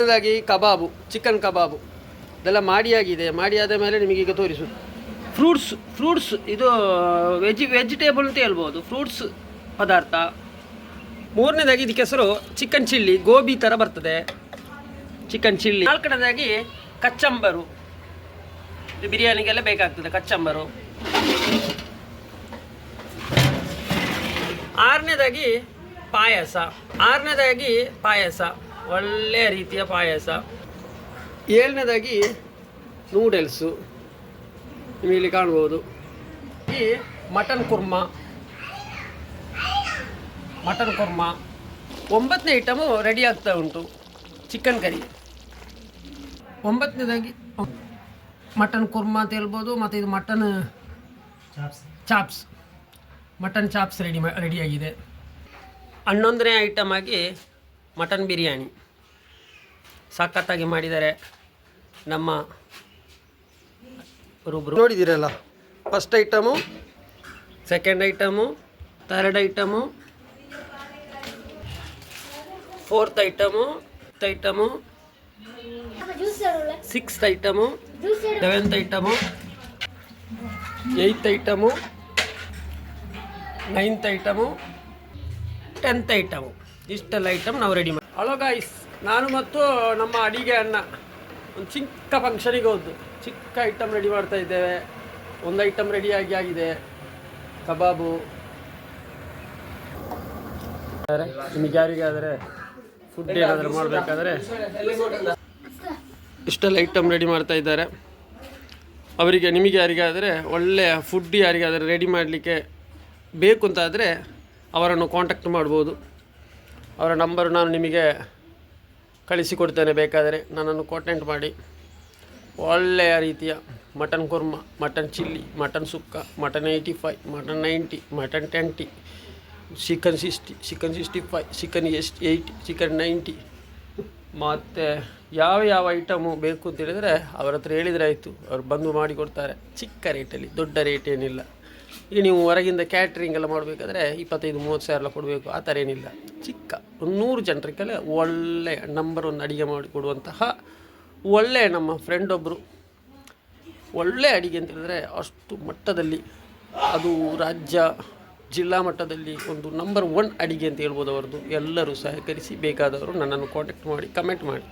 ಮೊದಲಾಗಿ ಕಬಾಬು, ಚಿಕನ್ ಕಬಾಬು, ಇದೆಲ್ಲ ಮಾಡಿಯಾಗಿದೆ. ಮಾಡಿಯಾದ ಮೇಲೆ ನಿಮಗೆ ಈಗ ತೋರಿಸು. ಫ್ರೂಟ್ಸ್ ಫ್ರೂಟ್ಸ್, ಇದು ವೆಜ್ ವೆಜಿಟೇಬಲ್ ಅಂತ ಹೇಳ್ಬೋದು. ಫ್ರೂಟ್ಸ್ ಪದಾರ್ಥ. ಮೂರನೇದಾಗಿ ಇದಕ್ಕೆ ಹೆಸರು ಚಿಕನ್ ಚಿಲ್ಲಿ. ಗೋಬಿ ಥರ ಬರ್ತದೆ. Chicken chilli. ನಾಲ್ಕನೇದಾಗಿ ಕಚ್ಚಂಬರು. ಇದು ಬಿರಿಯಾನಿಗೆಲ್ಲ ಬೇಕಾಗ್ತದೆ, ಕಚ್ಚಂಬರು. ಆರನೇದಾಗಿ ಪಾಯಸ. ಆರನೇದಾಗಿ ಪಾಯಸ. ಒಳ್ಳೆಯ ರೀತಿಯ ಪಾಯಸ. ಏಳನೇದಾಗಿ ನೂಡಲ್ಸು. ನೀವು ಇಲ್ಲಿ ಕಾಣ್ಬೋದು. ಈ ಮಟನ್ ಕುರ್ಮಾ. ಮಟನ್ ಕುರ್ಮಾ. ಒಂಬತ್ತನೇ ಐಟಮು ರೆಡಿ ಆಗ್ತಾ ಉಂಟು. ಚಿಕನ್ ಕರಿ ಒಂಬತ್ತನೇದಾಗಿ ಮಟನ್ ಕುರ್ಮಾ ಅಂತ ಹೇಳ್ಬೋದು ಮತ್ತು ಇದು mutton chops. Mutton chops ready ಮಾ ರೆಡಿಯಾಗಿದೆ ಹನ್ನೊಂದನೇ ಐಟಮ್ ಆಗಿ ಮಟನ್ ಬಿರಿಯಾನಿ. ಸಖತ್ತಾಗಿ ಮಾಡಿದ್ದಾರೆ ನಮ್ಮ ಒಬ್ಬರು ನೋಡಿದ್ದೀರಲ್ಲ first item second item third item fourth item fifth item sixth item seventh item eighth item ninth item tenth item ಇಷ್ಟೆಲ್ಲ ಐಟಮ್ ನಾವು ರೆಡಿ ಮಾಡಿ ಹಲೋ ಗಾಯ್ಸ್ ನಾನು ಮತ್ತು ನಮ್ಮ ಅಡಿಗೆ ಅಣ್ಣ ಒಂದು ಚಿಕ್ಕ ಫಂಕ್ಷನಿಗೆ ಹೋದ್ದು. ಚಿಕ್ಕ ಐಟಮ್ ರೆಡಿ ಮಾಡ್ತಾ ಇದ್ದೇವೆ. ಒಂದು ಐಟಮ್ ರೆಡಿಯಾಗಿ ಆಗಿದೆ. ಕಬಾಬು. ನಿಮಗೆ ಯಾರಿಗಾದರೆ ಫುಡ್ ಏನಾದರೂ ಮಾಡಬೇಕಾದ್ರೆ ಇಷ್ಟೆಲ್ಲ ಐಟಮ್ ರೆಡಿ ಮಾಡ್ತಾ ಇದ್ದಾರೆ. ಅವರಿಗೆ ನಿಮಗೆ ಯಾರಿಗಾದರೆ ಒಳ್ಳೆಯ ಫುಡ್ ಯಾರಿಗಾದರೆ ರೆಡಿ ಮಾಡಲಿಕ್ಕೆ ಬೇಕು ಅಂತಾದರೆ ಅವರನ್ನು ಕಾಂಟ್ಯಾಕ್ಟ್ ಮಾಡ್ಬೋದು. ಅವರ ನಂಬರು ನಾನು ನಿಮಗೆ ಕಳಿಸಿಕೊಡ್ತೇನೆ. ಬೇಕಾದರೆ ನನ್ನನ್ನು ಕಾಂಟ್ಯಾಕ್ಟ್ ಮಾಡಿ. ಒಳ್ಳೆಯ ರೀತಿಯ mutton kurma mutton chilli mutton sukka mutton eighty five mutton ninety mutton twenty chicken sixty chicken sixty five chicken S eighty chicken ninety ಮತ್ತು ಯಾವ ಯಾವ ಐಟಮು ಬೇಕು ಅಂತ ಹೇಳಿದರೆ ಅವ್ರ ಹತ್ರ ಹೇಳಿದರೆ ಆಯಿತು. ಅವ್ರು ಬಂದು ಮಾಡಿಕೊಡ್ತಾರೆ ಚಿಕ್ಕ ರೇಟಲ್ಲಿ ದೊಡ್ಡ ರೇಟ್ ಏನಿಲ್ಲ. ಈಗ ನೀವು ಹೊರಗಿಂದ ಕ್ಯಾಟ್ರಿಂಗ್ ಎಲ್ಲ ಮಾಡಬೇಕಾದ್ರೆ ಇಪ್ಪತ್ತೈದು, ಮೂವತ್ತು ಸಾವಿರ ಕೊಡಬೇಕು. ಆ ಥರ ಏನಿಲ್ಲ. ಚಿಕ್ಕ, ಒಂದು ನೂರು ಜನರಿಗೆಲ್ಲ ಒಳ್ಳೆಯ ನಂಬರ್ ಒಂದು ಅಡುಗೆ ಮಾಡಿಕೊಡುವಂತಹ ಒಳ್ಳೆಯ ನಮ್ಮ ಫ್ರೆಂಡ್ ಒಬ್ಬರು ಒಳ್ಳೆ ಅಡುಗೆ ಅಂತ ಹೇಳಿದ್ರೆ ಅಷ್ಟು ಮಟ್ಟದಲ್ಲಿ, ಅದು ರಾಜ್ಯ, ಜಿಲ್ಲಾ ಮಟ್ಟದಲ್ಲಿ ಒಂದು ನಂಬರ್ ಒನ್ ಅಡಿಗೆ ಅಂತ ಹೇಳ್ಬೋದು ಅವರದ್ದು ಎಲ್ಲರೂ ಸಹಕರಿಸಿ ಬೇಕಾದವರು ನನ್ನನ್ನು ಕಾಂಟ್ಯಾಕ್ಟ್ ಮಾಡಿ ಕಮೆಂಟ್ ಮಾಡಿ.